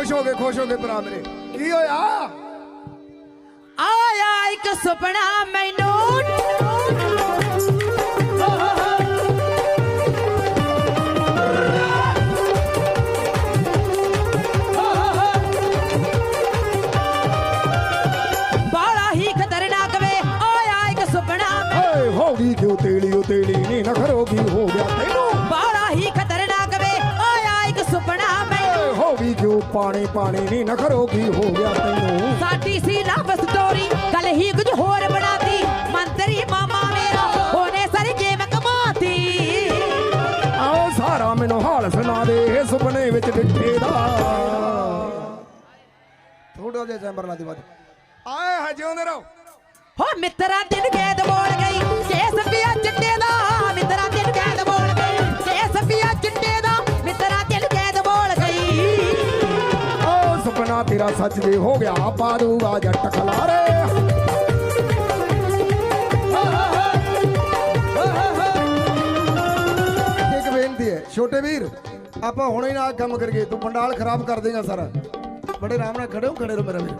ਖੁਸ਼ ਹੋ ਗਏ ਖੁਸ਼ ਹੋ ਗਏ ਭਰਾ ਮੇਰੇ। ਕੀ ਹੋਇਆ? ਆਇਆ ਇੱਕ ਸੁਪਨਾ ਮੈਨੂੰ। ਬਾਲਾ ਹੀ ਖਤਰਨਾਕ ਵੇ ਆਇਆ ਇੱਕ ਸੁਪਨਾ। ਓਏ ਹੋ ਗਈ ਕਿਉਂ ਤੇਲੀ ਉਹ ਤੇਲੀ ਨਹੀਂ ਨਖਰੋਗੀ ਹੋ ਗਿਆ ਤੈਨੂੰ। ਬਾਲਾ ਕਿਉਂ ਪਾਣੀ ਪਾਣੀ ਨਹੀਂ ਨਖਰੋਗੀ ਹੋ ਗਿਆ ਤੈਨੂੰ। ਸਾਡੀ ਸੀ ਲਵ ਸਟੋਰੀ ਗੱਲ ਹੀ ਕੁਝ ਹੋਰ ਬਣਾਤੀ। ਮੰਤਰੀ ਮਾਮਾ ਮੇਰਾ ਉਹਨੇ ਸਾਰੀ ਗੇਮ ਕਮਾਤੀ ਆਓ ਸਾਰਾ ਮੈਨੂੰ ਹਾਲ ਸੁਣਾ ਦੇ ਇਹ ਸੁਪਨੇ ਵਿੱਚ ਡਿੱਠੇ ਦਾ। ਥੋੜਾ ਜਿਹਾ ਚੈਂਬਰ ਲਾ ਦੇ ਬਾਦ ਆਏ ਹੈ ਜਿਉਂਦੇ ਰਹੋ ਹੋ ਮਿੱਤਰਾ ਦਿਨ ਕੈਦ ਬੋਲ ਗਈ। ਤੇਰਾ ਸੱਚ ਦੇ ਹੋ ਗਿਆ ਪਾ ਦੂਗਾ ਜੱਟ ਖਲਾਰੇ। ਇੱਕ ਬੇਨਤੀ ਹੈ ਛੋਟੇ ਵੀਰ ਆਪਾਂ ਹੁਣੇ ਨਾ ਕੰਮ ਕਰੀਏ ਤੂੰ ਪੰਡਾਲ ਖਰਾਬ ਕਰ ਦੇਗਾ ਸਾਰਾ। ਬੜੇ ਆਰਾਮ ਨਾਲ ਖੜੇ ਹੋ ਖੜੇ ਰਹੋ ਮੇਰਾ ਵੀਰ।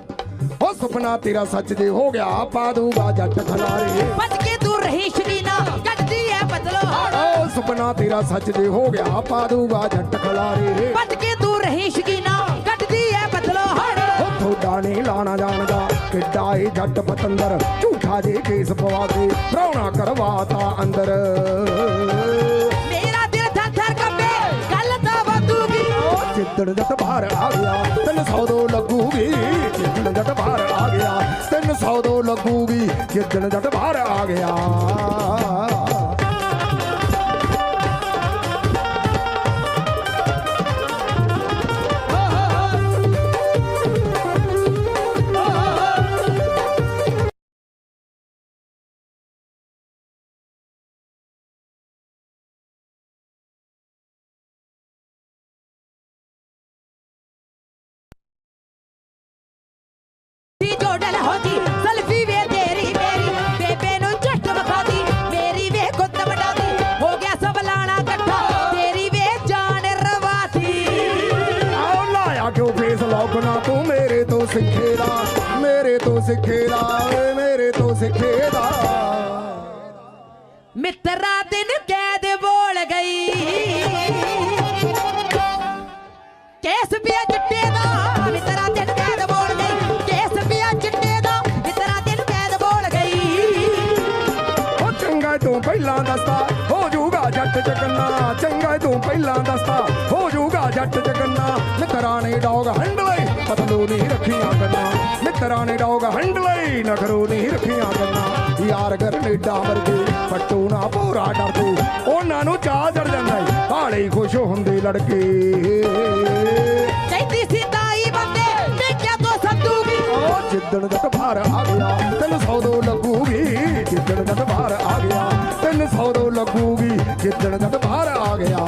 ਓ ਸੁਪਨਾ ਤੇਰਾ ਸੱਚ ਦੇ ਹੋ ਗਿਆ ਪਾ ਦੂਗਾ ਜੱਟ ਖਲਾਰੇ। ਬਚ ਕੇ ਦੂਰ ਰਹੀ ਸ਼ਕੀਨਾ ਕੱਢਦੀ ਐ ਬਦਲੋ। ਓ ਸੁਪਨਾ ਤੇਰਾ ਸੱਚ ਦੇ ਹੋ ਗਿਆ ਪਾ ਦੂਗਾ ਜੱਟ ਖਲਾਰੇ। ਬਚ ਕੇ ਦੂਰ ਰਹੀ ਸ਼ਕੀਨਾ ਨਹੀਂ ਲਾਣਾ ਜਾਣਦਾ। ਕਿੱਡਾ ਏ ਜੱਟ ਪਤੰਦਰ ਝੂਠਾ ਜੇ ਕੇਸ ਪਵਾ ਕੇ ਪ੍ਰਾਹੁਣਾ ਕਰਵਾਤਾ ਅੰਦਰ। ਮੇਰਾ ਦਿਲ ਥਰ ਥਰ ਕੰਬੇ ਗੱਲ ਤਾਂ ਵਾਦੂਗੀ ਜਿੱਦਣ ਜੱਟ ਬਾਹਰ ਆ ਗਿਆ ਤੈਨੂੰ ਸੌ ਦੋ ਲੱਗੂਗੀ। ਜਿੱਦਣ ਜੱਟ ਬਾਹਰ ਆ ਗਿਆ ਤੈਨੂੰ ਸੌ ਦੋ ਲੱਗੂਗੀ ਜਿੱਦਣ ਜੱਟ ਬਾਹਰ ਆ ਗਿਆ। ਲੋਕਣਾ ਤੂੰ ਮੇਰੇ ਤੋਂ ਸਿੱਖੇਦਾ ਮੇਰੇ ਤੋਂ ਸਿੱਖੇਦਾ ਓਏ ਮੇਰੇ ਤੋਂ ਸਿੱਖੇਦਾ। ਮਿੱਤਰਾ ਦਿਨ ਕੈਦ ਬੋਲ ਗਈ। ਕੇਸ ਪਿਆ ਚਿੱਟੇ ਦਾ ਮਿੱਤਰਾ ਦਿਨ ਕੈਦ ਬੋਲ ਗਈ। ਕੇਸ ਪਿਆ ਚਿੱਟੇ ਦਾ ਮਿੱਤਰਾ ਦਿਨ ਕੈਦ ਬੋਲ ਗਈ। ਉਹ ਚੰਗਾ ਤੂੰ ਪਹਿਲਾਂ ਦੱਸਦਾ ਹੋ ਜਾਊਗਾ ਜੱਟ ਚਕੰਨਾ ਚੰਗਾ ਤੂੰ ਪਹਿਲਾਂ ਦੱਸਦਾ ਹੋ ਜਾਊਗਾ ਜੱਟ ਚਕੰਨਾ ਮਿੱਤਰਾਂ ਨੇ ਡੌਗ ਹੰਡਲੇ ਪਤਲੂ ਨਹੀਂ ਰੱਖੀਆਂ ਕੰਨਾਂ ਮਿੱਤਰਾਂ ਨੇ ਡੌਗ ਹੰਡਲੇ ਨਖਰੂ ਨਹੀਂ ਰੱਖੀਆਂ ਕੰਨਾਂ ਯਾਰ ਗਰਨੇਡਾ ਵਰਗੇ ਪੱਟੂ ਨਾ ਪੂਰਾ ਡਰਦੇ। ਉਹਨਾਂ ਨੂੰ ਚਾਹ ਚੜ ਜਾਂਦਾ ਏ ਹਾਲੇ ਖੁਸ਼ ਹੁੰਦੇ ਲੜਕੇ। ਕਹਿੰਦੀ ਸੀ ਤਾਈ ਬੰਦੇ ਤੋ ਸੰਦੂਗੀ ਉਹ ਜਿੱਦਣ ਜੱਟ ਬਾਹਰ ਆ ਗਿਆ ਤੈਨੂੰ ਸੌ ਦੋ ਲੱਗੂਗੀ। ਜਿੱਦਣ ਜੱਟ ਬਾਹਰ ਆ ਗਿਆ ਤੈਨੂੰ ਸੌ ਦੋ ਲੱਗੂਗੀ। ਜਿੱਦਣ ਜੱਟ ਬਾਹਰ ਆ ਗਿਆ।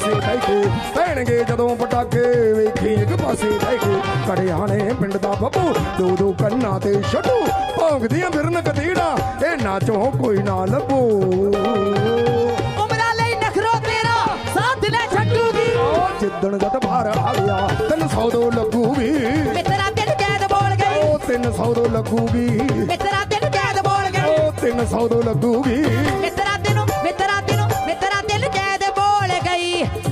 ਪਾਸੇ ਕੇ ਪੈਣਗੇ ਜਦੋਂ ਪਟਾਕੇ ਵੇਖੀ ਇੱਕ ਪਾਸੇ ਬਹਿ ਕੇ ਕੜਿਆਂ ਨੇ ਪਿੰਡ ਦਾ ਬੱਬੂ ਦੋ ਦੋ ਕੰਨਾਂ ਤੇ ਛੱਡੂ। ਭੌਂਕਦੀਆਂ ਫਿਰਨ ਕਤੀੜਾ ਇਹ ਨਾਚੋਂ ਕੋਈ ਨਾ ਲੱਭੂ। ਉਮਰਾਂ ਲਈ ਨਖਰੋ ਤੇਰਾ ਸਾਥ ਨਾ ਛੱਡੂਗੀ। ਉਹ ਜਿੱਦਣ ਜੱਟ ਬਾਹਰ ਆ ਗਿਆ ਤੈਨੂੰ ਸੌ ਦੋ ਲੱਗੂਗੀ। ਮਿੱਤਰਾ ਦਿਲ ਕੈਦ ਬੋਲ ਗਈ ਉਹ ਤਿੰਨ ਸੌ ਦੋ ਲੱਗੂਗੀ। ਮਿੱਤਰਾ ਦਿਲ ਕੈਦ ਬੋਲ ਗਈ ਉਹ ਤਿੰਨ ਸੌ ਦੋ ਲੱਗੂਗੀ। ਮਿੱਤਰਾ ਦਿਨ ਮਿੱਤਰਾ ਦਿਨ ਮਿੱਤਰਾ ਦਿਲ ਕੈਦ ਬੋਲ ਗਈ